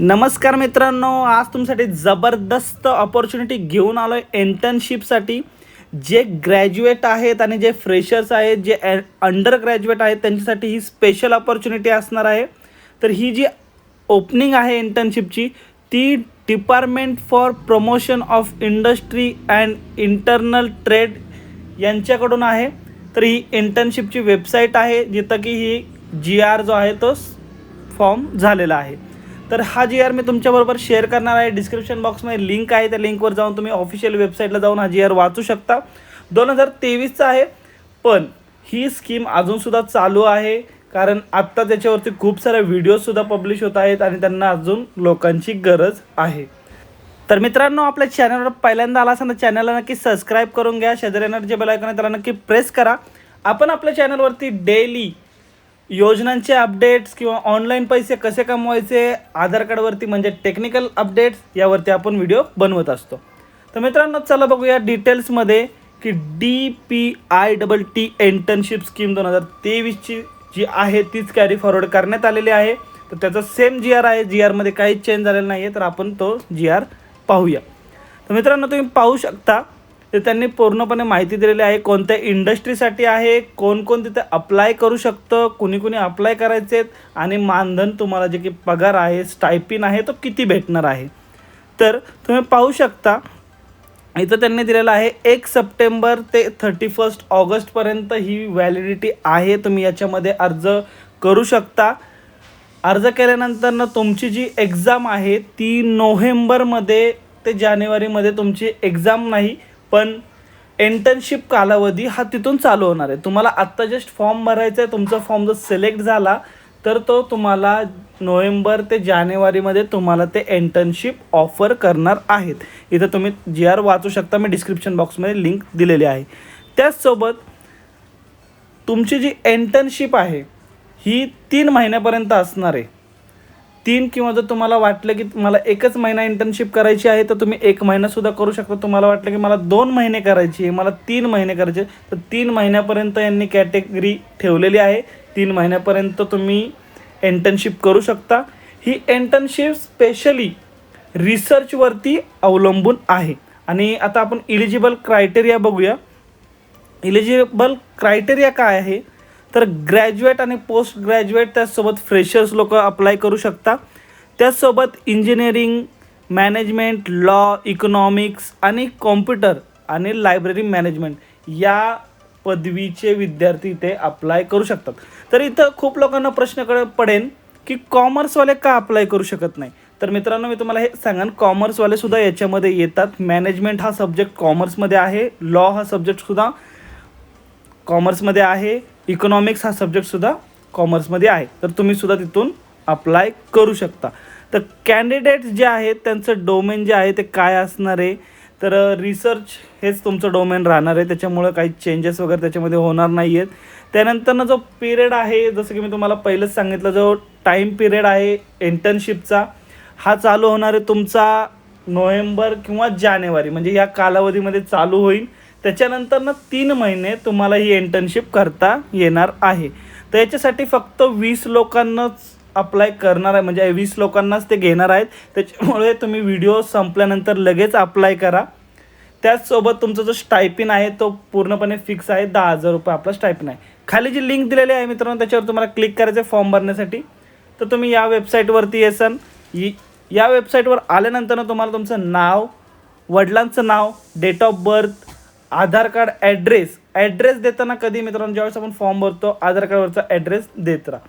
नमस्कार मित्रांनो आज तुमच्यासाठी जबरदस्त ऑपॉर्च्युनिटी घेऊन आलो आहे इंटर्नशिपसाठी जे ग्रॅज्युएट आहेत आणि जे फ्रेशर्स आहेत जे अंडर ग्रॅज्युएट आहेत त्यांच्यासाठी ही स्पेशल ऑपॉर्च्युनिटी असणार आहे. तर ही जी ओपनिंग आहे इंटर्नशिपची ती department for promotion of industry and internal trade यांच्याकडून आहे. तर ही इंटर्नशिपची वेबसाईट आहे जिथं की ही जी आर जो आहे तो फॉर्म झालेला आहे. तर हा जी आर मी तुमच्याबरोबर शेअर करणार आहे. डिस्क्रिप्शन बॉक्समध्ये लिंक आहे. त्या लिंकवर जाऊन तुम्ही ऑफिशियल वेबसाईटला जाऊन हा जी आर वाचू शकता. दोन हजार तेवीसचा आहे. पण ही स्कीम अजूनसुद्धा चालू आहे. कारण आत्ता त्याच्यावरती खूप साऱ्या व्हिडिओजसुद्धा पब्लिश होत आहेत आणि त्यांना अजून लोकांची गरज आहे. तर मित्रांनो आपल्या चॅनलवर पहिल्यांदा आला असताना चॅनलला नक्की सबस्क्राईब करून घ्या. शेजारी एनर्जी जे बेलायकन आहे त्याला नक्की प्रेस करा. आपण आपल्या चॅनलवरती डेली योजनांचे अपडेट्स किंवा ऑनलाईन पैसे कसे कमवायचे आधार कार्डवरती म्हणजे टेक्निकल अपडेट्स यावरती आपण व्हिडिओ बनवत असतो. तर मित्रांनो चला बघूया डिटेल्समध्ये की D P I double T internship scheme दोन हजार तेवीसची जी आहे तीच कॅरी फॉरवर्ड करण्यात आलेली आहे. तर त्याचा सेम जी आर आहे. जी आरमध्ये काहीच चेंज झालेला नाही आहे तर आपण तो जी आर पाहूया. तर मित्रांनो तुम्ही पाहू शकता ते त्यांनी पूर्णपणे माहिती दिलेली आहे. कोणत्या इंडस्ट्रीसाठी आहे कोण कोण तिथे अप्लाय करू शकतं कुणी कुणी अप्लाय करायचे आणि मानधन तुम्हाला जे की पगार आहे स्टायपिन आहे तो किती भेटणार आहे. तर तुम्ही पाहू शकता इथं त्यांनी दिलेलं आहे एक सप्टेंबर ते थर्टी फर्स्ट ऑगस्टपर्यंत ही व्हॅलिडिटी आहे. तुम्ही याच्यामध्ये अर्ज करू शकता. अर्ज केल्यानंतर तुमची जी एक्झाम आहे ती नोव्हेंबरमध्ये ते जानेवारीमध्ये तुमची एक्झाम नाही. पण इंटर्नशिप कालावधी हा तिथून चालू होणार आहे. तुम्हाला आत्ता जस्ट फॉर्म भरायचा आहे तुमचा फॉर्म जर सिलेक्ट झाला तर तो तुम्हाला नोव्हेंबर ते जानेवारीमध्ये तुम्हाला ते इंटर्नशिप ऑफर करणार आहेत. इथं तुम्ही जी आर वाचू शकता मी डिस्क्रिप्शन बॉक्समध्ये लिंक दिलेली आहे. त्याचसोबत तुमची जी इंटर्नशिप आहे ही तीन महिन्यापर्यंत असणार आहे. तीन किंवा जर तुम्हाला वाटलं की मला एकच महिना इंटर्नशिप करायची आहे तर तुम्ही एक महिनासुद्धा करू शकता. तुम्हाला वाटलं की मला दोन महिने करायची आहे मला तीन महिने करायचे तर तीन महिन्यापर्यंत यांनी कॅटेगरी ठेवलेली आहे. तीन महिन्यापर्यंत तुम्ही इंटर्नशिप करू शकता. ही इंटर्नशिप स्पेशली रिसर्चवरती अवलंबून आहे. आणि आता आपण इलिजिबल क्रायटेरिया बघूया. इलिजिबल क्रायटेरिया काय आहे? तर ग्रॅज्युएट आणि पोस्ट ग्रॅज्युएट त्याचसोबत फ्रेशर्स लोक अप्लाय करू शकता. त्याचसोबत इंजिनिअरिंग मॅनेजमेंट लॉ इकॉनॉमिक्स आणि कॉम्प्युटर आणि लायब्ररी मॅनेजमेंट या पदवीचे विद्यार्थी इथे अप्लाय करू शकतात. तर इथं खूप लोकांना प्रश्न पडेल की कॉमर्सवाले का अप्लाय करू शकत नाही? तर मित्रांनो मी तुम्हाला हे सांगेन कॉमर्सवाले सुद्धा याच्यामध्ये येतात. मॅनेजमेंट हा सब्जेक्ट कॉमर्समध्ये आहे लॉ हा सब्जेक्टसुद्धा कॉमर्समध्ये आहे. इकॉनॉमिक्स हा सब्जेक्टसुद्धा कॉमर्समध्ये आहे. तर तुम्ही सुद्धा तिथून अप्लाय करू शकता. तर कॅन्डिडेट्स जे आहेत त्यांचं डोमेन जे आहे ते काय असणार आहे? तर रिसर्च हेच तुमचं डोमेन राहणार आहे. त्याच्यामुळं काही चेंजेस वगैरे त्याच्यामध्ये होणार नाही आहेत त्यानंतरनं जो पिरियड आहे जसं की मी तुम्हाला पहिलंच सांगितलं जो टाईम पिरियड आहे इंटर्नशिपचा हा चालू होणार आहे तुमचा नोव्हेंबर किंवा जानेवारी. म्हणजे या कालावधीमध्ये चालू होईल. त्याच्यानंतरनं तीन महिने तुम्हाला ही इंटर्नशिप करता येणार आहे. तर याच्यासाठी फक्त वीस लोकांनाच अप्लाय करणार आहे. म्हणजे वीस लोकांनाच ते घेणार आहेत. त्याच्यामुळे तुम्ही व्हिडिओ संपल्यानंतर लगेच अप्लाय करा. त्याचसोबत तुमचा जो स्टायपिन आहे तो पूर्णपणे फिक्स आहे. दहा हजार रुपये आपला स्टायपिन आहे. खाली जी लिंक दिलेली आहे मित्रांनो त्याच्यावर तुम्हाला क्लिक करायचं आहे फॉर्म भरण्यासाठी. तर तुम्ही या वेबसाईटवरती येसान. या वेबसाईटवर आल्यानंतर तुम्हाला तुमचं नाव वडिलांचं नाव date of birth Aadhaar card address address देताना कधी मित्रांनो ज्यावेळेस आपण फॉर्म भरतो आधार कार्डवरचा ॲड्रेस देत राहा.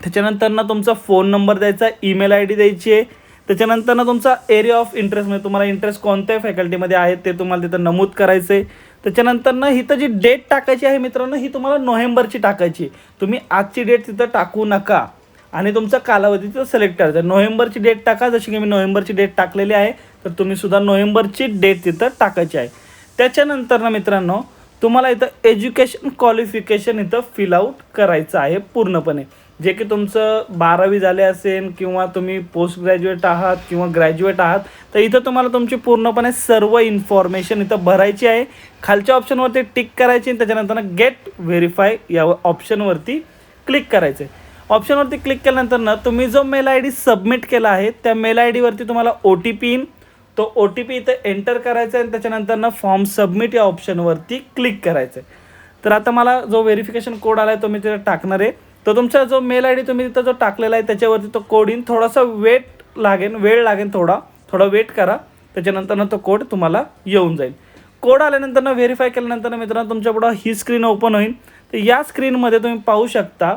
त्याच्यानंतर ना तुमचा फोन नंबर द्यायचा ईमेल आय डी द्यायची आहे. त्याच्यानंतर ना तुमचा एरिया ऑफ इंटरेस्ट म्हणजे तुम्हाला इंटरेस्ट कोणत्या फॅकल्टीमध्ये आहे ते तुम्हाला तिथं नमूद करायचं आहे. त्याच्यानंतर ना हिथं जी डेट टाकायची आहे मित्रांनो ही तुम्हाला नोव्हेंबरची टाकायची आहे. तुम्ही आजची डेट तिथं टाकू नका. आणि तुमचा कालावधी तिथं सिलेक्ट करायचा नोव्हेंबरची डेट टाका जशी की मी नोव्हेंबरची डेट टाकलेली आहे तर तुम्ही सुद्धा नोव्हेंबरची डेट तिथं टाकायची आहे. त्याच्यानंतर ना मित्रांनो तुम्हाला इथं एज्युकेशन क्वालिफिकेशन इथं फिल आऊट करायचं आहे पूर्णपणे. जे की तुमचं बारावी झाले असेल किंवा तुम्ही पोस्ट ग्रॅज्युएट आहात किंवा ग्रॅज्युएट आहात तर इथं तुम्हाला तुमची पूर्णपणे सर्व इन्फॉर्मेशन इथं भरायची आहे. खालच्या ऑप्शनवरती टिक करायची आणि त्याच्यानंतर गेट व्हेरीफाय या ऑप्शनवरती क्लिक करायचं आहे. ऑप्शनवरती क्लिक केल्यानंतर ना तुम्ही जो मेल आय डी सबमिट केला आहे त्या मेल आय डीवरती तुम्हाला ओ टी पी येईन तो ओ टी पी इथं एंटर करायचा आहे आणि त्याच्यानंतर ना फॉर्म सबमिट या ऑप्शनवरती क्लिक करायचं आहे तर आता मला जो व्हेरिफिकेशन कोड आला आहे तो मी तिथे टाकणार आहे. तर तुमचा जो मेल आय डी तुम्ही तिथं जो टाकलेला आहे त्याच्यावरती तो कोड येईन. थोडासा वेट लागेल वेळ लागेल थोडा. थोडा वेट करा. त्याच्यानंतर ना तो कोड तुम्हाला येऊन जाईल. कोड आल्यानंतर ना व्हेरीफाय केल्यानंतर मित्रांनो तुमच्या पुढं ही स्क्रीन ओपन होईल. तर या स्क्रीनमध्ये तुम्ही पाहू शकता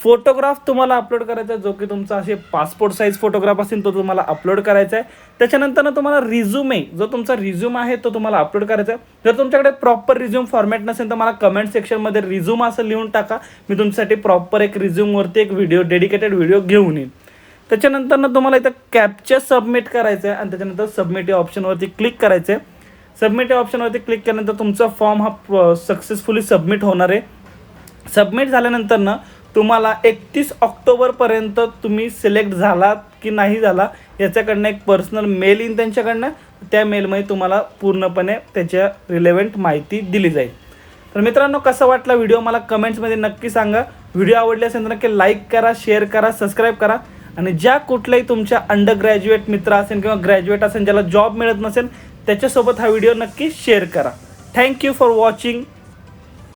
फोटोग्राफ तुम्हाला अपलोड करायचा आहे जो की तुमचा असे पासपोर्ट साईज फोटोग्राफ असेल तो तुम्हाला अपलोड करायचा आहे. त्याच्यानंतर ना तुम्हाला रिझ्युमे जो तुमचा रिझ्यूम आहे तो तुम्हाला अपलोड करायचा आहे. जर तुमच्याकडे प्रॉपर रिझ्यूम फॉर्मॅट नसेल तर मला कमेंट सेक्शनमध्ये रिझ्यूम असं लिहून टाका. मी तुमच्यासाठी प्रॉपर एक रिझ्यूमवरती एक व्हिडिओ डेडिकेटेड व्हिडिओ घेऊन येईन. त्याच्यानंतर ना तुम्हाला इथं कॅप्चर सबमिट करायचं आहे आणि त्याच्यानंतर सबमिट या ऑप्शनवरती क्लिक करायचं आहे सबमिट या ऑप्शनवरती क्लिक केल्यानंतर तुमचा फॉर्म हा सक्सेसफुली सबमिट होणार आहे. सबमिट झाल्यानंतर ना तुम्हाला एकतीस ऑक्टोबरपर्यंत तुम्ही सिलेक्ट झालात की नाही झाला याच्याकडनं एक पर्सनल मेल येईन त्यांच्याकडनं. त्या मेलमध्ये तुम्हाला पूर्णपणे त्याच्या रिलेव्हंट माहिती दिली जाईल. तर मित्रांनो कसा वाटला व्हिडिओ मला कमेंट्समध्ये नक्की सांगा. व्हिडिओ आवडले असेल तर नक्की लाईक करा शेअर करा सबस्क्राईब करा. आणि ज्या कुठल्याही तुमच्या अंडर ग्रॅज्युएट मित्र असेल किंवा ग्रॅज्युएट असेल ज्याला जॉब मिळत नसेल त्याच्यासोबत हा व्हिडिओ नक्की शेअर करा. Thank you for watching